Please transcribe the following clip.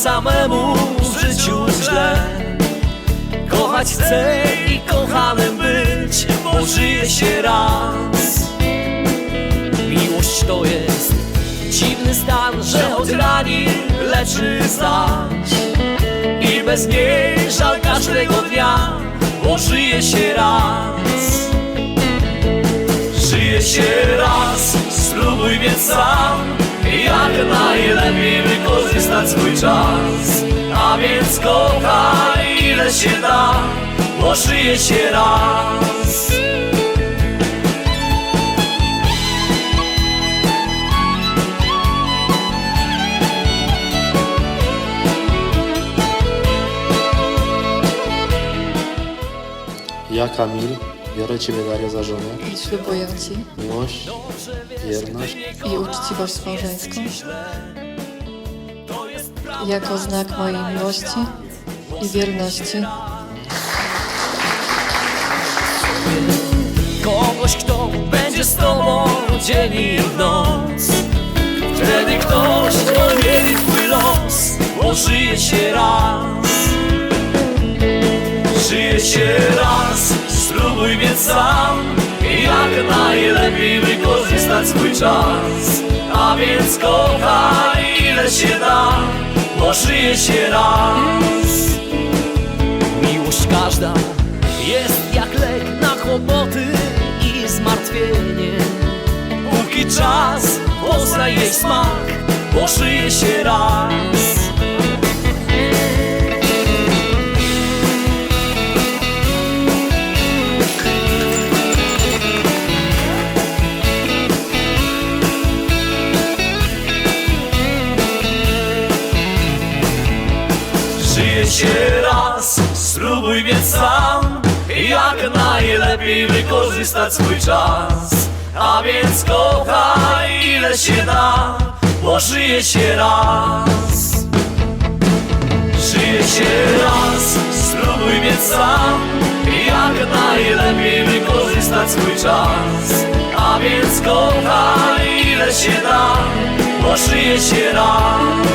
samemu w życiu źle. Kochać chcę i kochanym być, bo żyje się raz. Miłość to jest dziwny stan, że choć rani, leczy znać I bez niej żal każdego dnia, bo żyje się raz. Żyje się raz, spróbuj więc sam Jak najlepiej wykorzystać swój czas. A więc kochaj ile się da Bo żyje się raz. Ja, Kamil, biorę Ciebie, Daria, za żonę. i ślubuję Ci Miłość, wierność. I uczciwość małżeńską. Jako znak mojej miłości i wierności. Kogoś, kto będzie z tobą dzień i noc sam. Jak najlepiej wykorzystać swój czas. A więc kochaj ile się da Bo żyje się raz. Miłość każda jest jak lek na kłopoty i zmartwienie. Póki czas poznaj jej smak, bo żyje się raz się raz, spróbuj więc sam Jak najlepiej wykorzystać swój czas. A więc kochaj ile się da Bo żyje się raz. Żyje się raz, spróbuj więc sam Jak najlepiej wykorzystać swój czas. A więc kochaj ile się da Bo żyje się raz